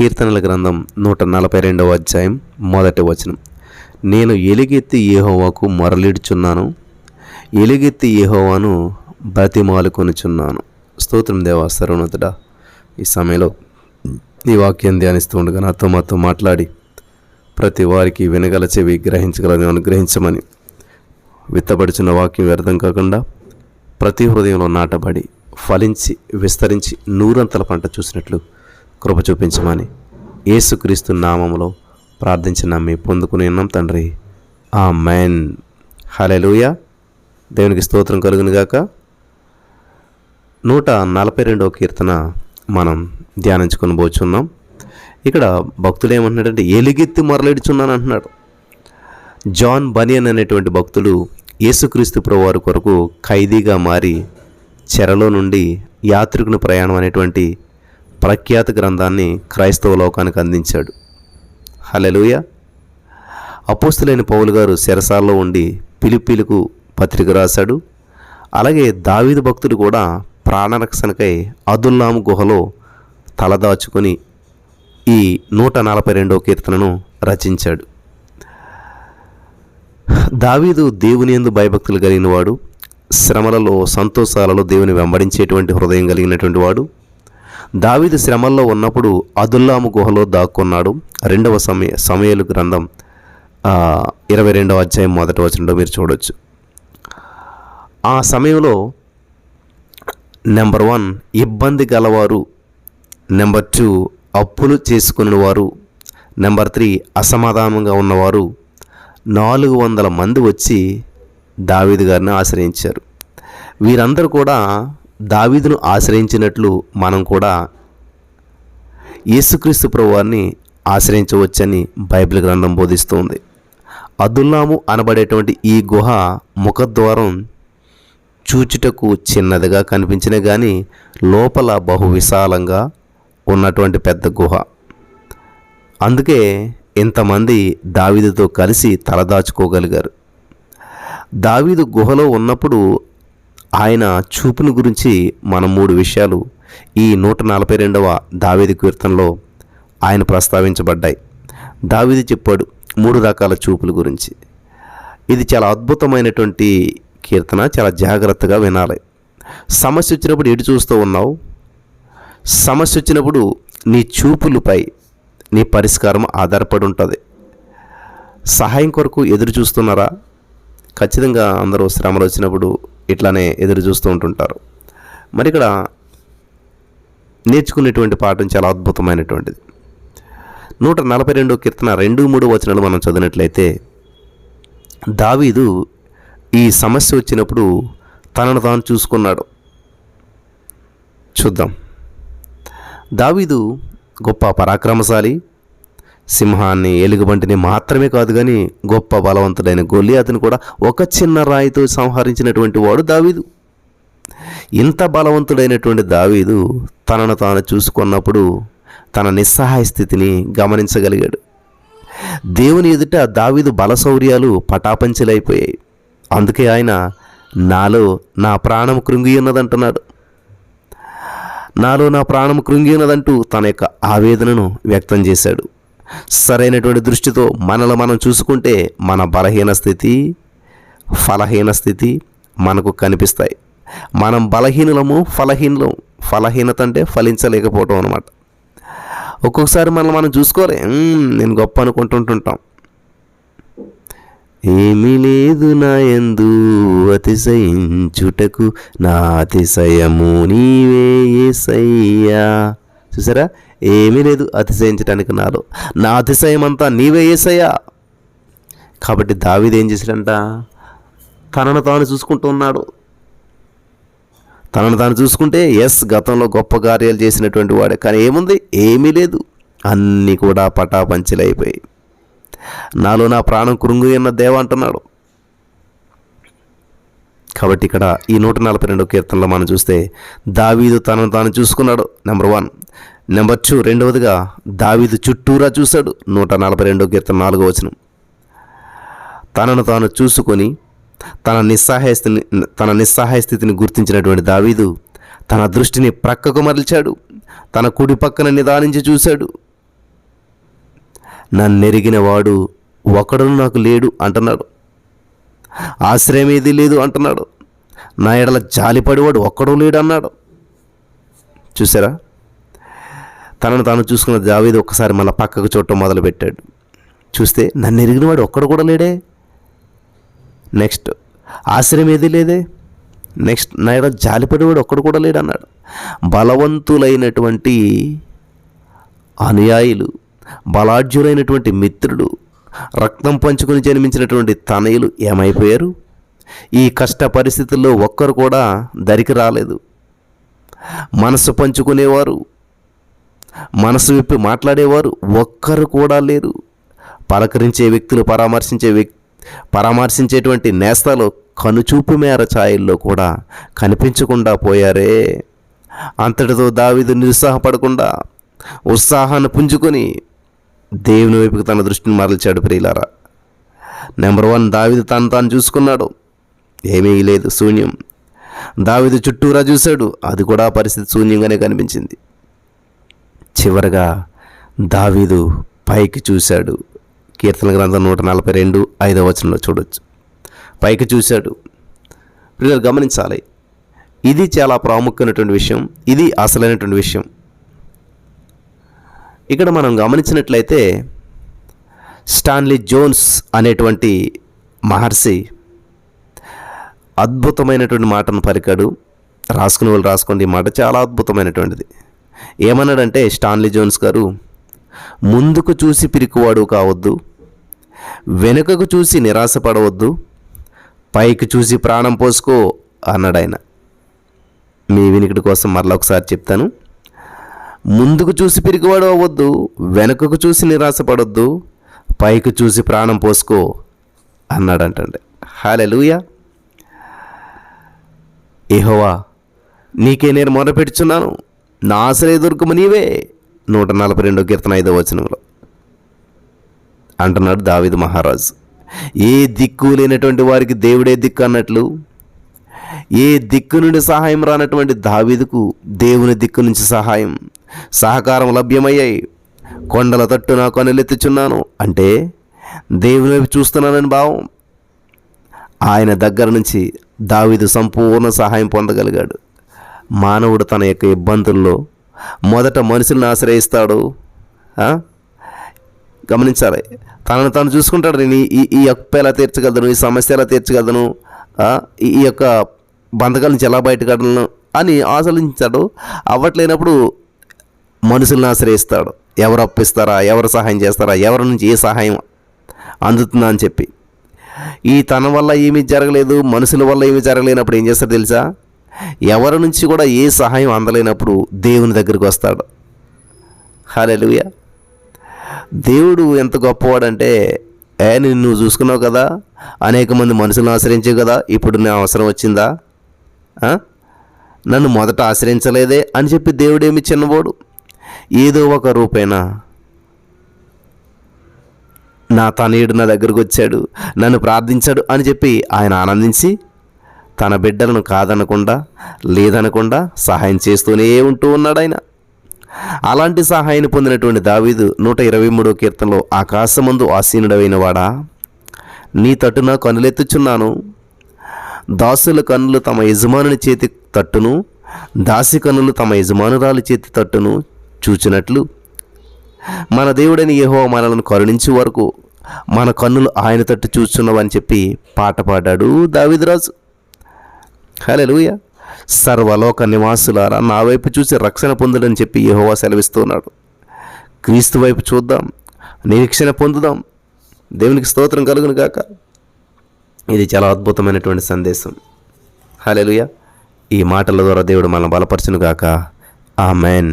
కీర్తనల గ్రంథం నూట నలభై రెండవ అధ్యాయం మొదటి వచనం. నేను ఎలుగెత్తి ఏహోవాకు మొరలిడుచున్నాను ఎలుగెత్తి ఏహోవాను బ్రతిమాలుకొనుచున్నాను. స్తోత్రం దేవా సర్వనతుడా ఈ సమయంలో ఈ వాక్యం ధ్యానిస్తూ ఉండగా నాతో మాతో మాట్లాడి ప్రతి వారికి వినగల చెవి గ్రహించగలని అనుగ్రహించమని విత్తబడుచున్న వాక్యం వ్యర్థం కాకుండా ప్రతి హృదయంలో నాటబడి ఫలించి విస్తరించి నూరంతల పంట చూసినట్లు కృప చూపించమని ఏసుక్రీస్తు నామంలో ప్రార్థించిన మీ పొందుకుని ఉన్నాం తండ్రి. ఆ మ్యాన్ హలెలుయ దేవునికి స్తోత్రం కలుగునుగాక నూట నలభై రెండవ కీర్తన మనం ధ్యానించుకొని పోచున్నాం. ఇక్కడ భక్తుడు ఏమంటున్నాడంటే ఎలుగెత్తి మొరలిడుచున్నాను అంటున్నాడు జాన్ బనియన్ అనేటువంటి భక్తులు యేసుక్రీస్తు ప్రభువారి కొరకు ఖైదీగా మారి చెరలో నుండి యాత్రికుని ప్రయాణం అనేటువంటి ప్రఖ్యాత గ్రంథాన్ని క్రైస్తవ లోకానికి అందించాడు. హలెలుయ అపోస్తులైన పౌలు గారు శిరసాల్లో ఉండి పిలిపిలకు పత్రిక రాశాడు. అలాగే దావీదు భక్తుడు కూడా ప్రాణరక్షణకై అదుల్లాము గుహలో తలదాచుకొని ఈ నూట నలభై రెండవ కీర్తనను రచించాడు. దావీదు దేవుని ఎందు భయభక్తులు కలిగినవాడు శ్రమలలో సంతోషాలలో దేవుని వెంబడించేటువంటి హృదయం కలిగినటువంటి వాడు దావీదు శ్రమల్లో ఉన్నప్పుడు అదుల్లాము గుహలో దాక్కున్నాడు. రెండవ సమయ సమయలు గ్రంథం ఇరవై రెండవ అధ్యాయం మొదటి వచనంలో మీరు చూడొచ్చు. ఆ సమయంలో నెంబర్ వన్ ఇబ్బంది గలవారు. నెంబర్ టూ అప్పులు చేసుకుని వారు నెంబర్ త్రీ అసమాధానంగా ఉన్నవారు. నాలుగు వందల మంది వచ్చి దావీదు గారిని ఆశ్రయించారు. వీరందరూ కూడా దావీదును ఆశ్రయించినట్లు మనం కూడా యేసుక్రీస్తు ప్రభువారిని ఆశ్రయించవచ్చని బైబిల్ గ్రంథం బోధిస్తుంది. అదుల్లాము అనబడేటువంటి ఈ గుహ ముఖద్వారం చూచుటకు చిన్నదిగా కనిపించిన కానీ లోపల బహు విశాలంగా ఉన్నటువంటి పెద్ద గుహ. అందుకే ఇంతమంది దావీదుతో కలిసి తలదాచుకోగలిగారు. దావీదు గుహలో ఉన్నప్పుడు ఆయన చూపుని గురించి మనం మూడు విషయాలు ఈ నూట నలభై రెండవ దావేది కీర్తనలో ఆయన ప్రస్తావించబడ్డాయి. దావేది చెప్పాడు మూడు రకాల చూపుల గురించి. ఇది చాలా అద్భుతమైనటువంటి కీర్తన చాలా జాగ్రత్తగా వినాలి. సమస్య వచ్చినప్పుడు ఎటు చూస్తూ ఉన్నావు? సమస్య వచ్చినప్పుడు నీ చూపులపై నీ పరిష్కారం ఆధారపడి ఉంటుంది. సహాయం కొరకు ఎదురు చూస్తున్నారా? ఖచ్చితంగా అందరూ శ్రమలు వచ్చినప్పుడు ఇట్లానే ఎదురు చూస్తూ ఉంటుంటారు. మరి ఇక్కడ నేర్చుకునేటువంటి పాఠం చాలా అద్భుతమైనటువంటిది. నూట నలభై రెండు కీర్తన రెండు మూడు వచనాలు మనం చదివినట్లయితే దావీదు ఈ సమస్య వచ్చినప్పుడు తనను తాను చూసుకున్నాడు. చూద్దాం. దావీదు గొప్ప పరాక్రమశాలి సింహాన్ని ఎలుగుబంటిని మాత్రమే కాదు కానీ గొప్ప బలవంతుడైన గొల్లి అతను కూడా ఒక చిన్న రాయితో సంహరించినటువంటి వాడు దావీదు. ఇంత బలవంతుడైనటువంటి దావీదు తనను తాను చూసుకున్నప్పుడు తన నిస్సహాయ స్థితిని గమనించగలిగాడు. దేవుని ఎదుట దావీదు బలశౌర్యాలు పటాపంచలైపోయాయి. అందుకే ఆయన నాలో నా ప్రాణం కృంగి ఉన్నదంటున్నాడు. నాలో నా ప్రాణం కృంగి ఉన్నదంటూ తన యొక్క ఆవేదనను వ్యక్తం చేశాడు. సరైనటువంటి దృష్టితో మనలో మనం చూసుకుంటే మన బలహీన స్థితి ఫలహీన స్థితి మనకు కనిపిస్తాయి. మనం బలహీనులము ఫలహీనులం ఫలహీనత అంటే ఫలించలేకపోవటం అనమాట ఒక్కొక్కసారి మనం మనం చూసుకోలే నేను గొప్ప అనుకుంటుంటుంటాం. ఏమీ లేదు నా ఎందు అతిశయించుటకు నా అతిశయము నీవే యేసయ్యా చూసారా? ఏమీ లేదు అతిశయించడానికి నాలో. నా అతిశయం అంతా నీవే ఏసయ్యా. కాబట్టి దావిది ఏం చేశాడంట? తనను తాను చూసుకుంటూ ఉన్నాడు. తనను తాను చూసుకుంటే ఎస్ గతంలో గొప్ప కార్యాలు చేసినటువంటి వాడే. కానీ ఏముంది? ఏమీ లేదు. అన్నీ కూడా పటాపంచలైపోయాయి. నాలో నా ప్రాణం కృంగు అన్న దేవ అంటున్నాడు. కాబట్టి ఇక్కడ ఈ నూట నలభై రెండో కీర్తనలో మనం చూస్తే దావీదు తనను తాను చూసుకున్నాడు నెంబర్ వన్ నెంబర్ టూ రెండవదిగా దావీదు చుట్టూరా చూశాడు నూట నలభై రెండో కీర్తన నాలుగో వచనం. తనను తాను చూసుకొని తన నిస్సహాయ స్థితిని తన నిస్సహాయ స్థితిని గుర్తించినటువంటి దావీదు తన దృష్టిని ప్రక్కకు మరల్చాడు తన కుడి పక్కన నిదానించి చూశాడు. నన్ను ఎరిగిన వాడు ఒకడును నాకు లేడు అంటున్నాడు. ఆశ్రయం ఏది లేదు అంటున్నాడు. నా ఎడల జాలిపడివాడు ఒక్కడూ లేడు అన్నాడు చూసారా? తనను తాను చూసుకున్న దావీదు ఒక్కసారి మళ్ళీ పక్కకు చూడటం మొదలుపెట్టాడు. చూస్తే నన్ను ఎరిగినవాడు ఒక్కడు కూడా లేడే. నెక్స్ట్ ఆశ్రయం ఏది లేదే. నెక్స్ట్ నా ఎడల జాలిపడేవాడు ఒక్కడు కూడా లేడు అన్నాడు బలవంతులైనటువంటి అనుయాయులు బలాఢ్యులైనటువంటి మిత్రుడు రక్తం పంచుకొని జన్మించినటువంటి తనయులు ఏమైపోయారు? ఈ కష్ట పరిస్థితుల్లో ఒక్కరు కూడా దరికి రాలేదు. మనసు పంచుకునేవారు మనసు విప్పి మాట్లాడేవారు ఒక్కరు కూడా లేరు. పలకరించే వ్యక్తులు పరామర్శించే వ్యక్ పరామర్శించేటువంటి నేస్తాలు కనుచూపు మేర ఛాయల్లో కూడా కనిపించకుండా పోయారే. అంతటితో దావిదు నిరుత్సాహపడకుండా ఉత్సాహాన్ని పుంజుకొని దేవుని వైపుకి తన దృష్టిని మరల్చాడు ప్రియులారా. నెంబర్ వన్ దావిది తను తాను చూసుకున్నాడు. ఏమీ లేదు శూన్యం. దావిది చుట్టూరా చూశాడు. అది కూడా పరిస్థితి శూన్యంగానే కనిపించింది. చివరగా దావీదు పైకి చూశాడు. కీర్తన గ్రంథం నూట నలభై రెండు ఐదవ వచనంలో చూడొచ్చు. పైకి చూశాడు. పిల్లలు గమనించాలి. ఇది చాలా ప్రాముఖ్యమైనటువంటి విషయం. ఇది అసలైనటువంటి విషయం. ఇక్కడ మనం గమనించినట్లయితే స్టాన్లీ జోన్స్ అనేటువంటి మహర్షి అద్భుతమైనటువంటి మాటను పలికాడు. రాసుకునే వాళ్ళు రాసుకోండి ఈ మాట చాలా అద్భుతమైనటువంటిది. ఏమన్నాడంటే స్టాన్లీ జోన్స్ గారు ముందుకు చూసి పిరికివాడు కావద్దు వెనుకకు చూసి నిరాశపడవద్దు పైకి చూసి ప్రాణం పోసుకో అన్నాడు ఆయన మీ వినికిడి కోసం మరలా ఒకసారి చెప్తాను. ముందుకు చూసి పిరిగివాడు అవ్వద్దు వెనుకకు చూసి నిరాశపడొద్దు పైకి చూసి ప్రాణం పోసుకో అన్నాడంటండి. హాలెలూయా ఏహోవా నీకే నేను మొరపెడుచున్నాను నా ఆశలే దొరకము నీవే. నూట నలభై రెండో కీర్తన ఐదో వచనంలో అంటున్నాడు దావిదు మహారాజు. ఏ దిక్కు లేనటువంటి వారికి దేవుడే దిక్కు అన్నట్లు ఏ దిక్కు నుండి సహాయం రానటువంటి దావీదుకు దేవుని దిక్కు నుంచి సహాయం. సహకారం లభ్యమయ్యాయి. కొండల తట్టు నా కొనలెత్తుచున్నాను అంటే దేవుని వైపు చూస్తున్నానని భావం. ఆయన దగ్గర నుంచి దావీదు సంపూర్ణ సహాయం పొందగలిగాడు. మానవుడు తన యొక్క ఇబ్బందుల్లో మొదట మనుషులను ఆశ్రయిస్తాడు. గమనించాలి. తనను తను చూసుకుంటాడు. నేను ఈ ఈ యొక్క ఎలా తీర్చగలను ఈ సమస్య ఎలా తీర్చగలను ఈ యొక్క బంధకాల నుంచి ఎలా బయటకడలను అని ఆలోచించాడు అవ్వట్లేనప్పుడు మనుషులను ఆశ్రయిస్తాడు. ఎవరు అప్పిస్తారా ఎవరు సహాయం చేస్తారా ఎవరి నుంచి ఏ సహాయం అందుతుందా అని చెప్పి. ఈ తన వల్ల ఏమీ జరగలేదు మనుషుల వల్ల ఏమీ జరగలేనప్పుడు ఏం చేస్తాడు తెలుసా? ఎవరి నుంచి కూడా ఏ సహాయం అందలేనప్పుడు దేవుని దగ్గరికి వస్తాడు. హాలెలుయ దేవుడు ఎంత గొప్పవాడంటే ఏ నిన్ను నువ్వు చూసుకున్నావు కదా అనేక మంది మనుషులను ఆశ్రయించావు కదా ఇప్పుడు నా అవసరం వచ్చిందా? నన్ను మొదట ఆశ్రయించలేదే అని చెప్పి దేవుడేమి చిన్నవాడు? ఏదో ఒక రూపేనా నా తనయుడు నా దగ్గరకు వచ్చాడు నన్ను ప్రార్థించాడు అని చెప్పి ఆయన ఆనందించి తన బిడ్డలను కాదనకుండా లేదనకుండా సహాయం చేస్తూనే ఉంటూ ఉన్నాడు ఆయన. అలాంటి సహాయాన్ని పొందినటువంటి దావీదు నూట ఇరవై మూడో కీర్తనలో ఆకాశమందు ఆసీనుడవైన వాడా నీ తట్టున కనులెత్తుచున్నాను దాసుల కన్నులు తమ యజమానుని చేతి తట్టును దాసి కన్నులు తమ యజమానురాలి చేతి తట్టును చూచినట్లు మన దేవుడని యెహోవా మనలను కరుణించే వరకు మన కన్నులు ఆయన తట్టు చూస్తున్నావని చెప్పి పాట పాడాడు దావిదరాజు. హల్లెలూయా. సర్వలోక నివాసులారా నా వైపు చూసి రక్షణ పొందడని చెప్పి యహోవా సెలవిస్తున్నాడు. క్రీస్తు వైపు చూద్దాం నిరీక్షణ పొందుదాం. దేవునికి స్తోత్రం కలుగును గాక. ఇది చాలా అద్భుతమైనటువంటి సందేశం. హల్లెలూయా. ఈ మాటల ద్వారా దేవుడు మనం బలపరచును ఆ మెయిన్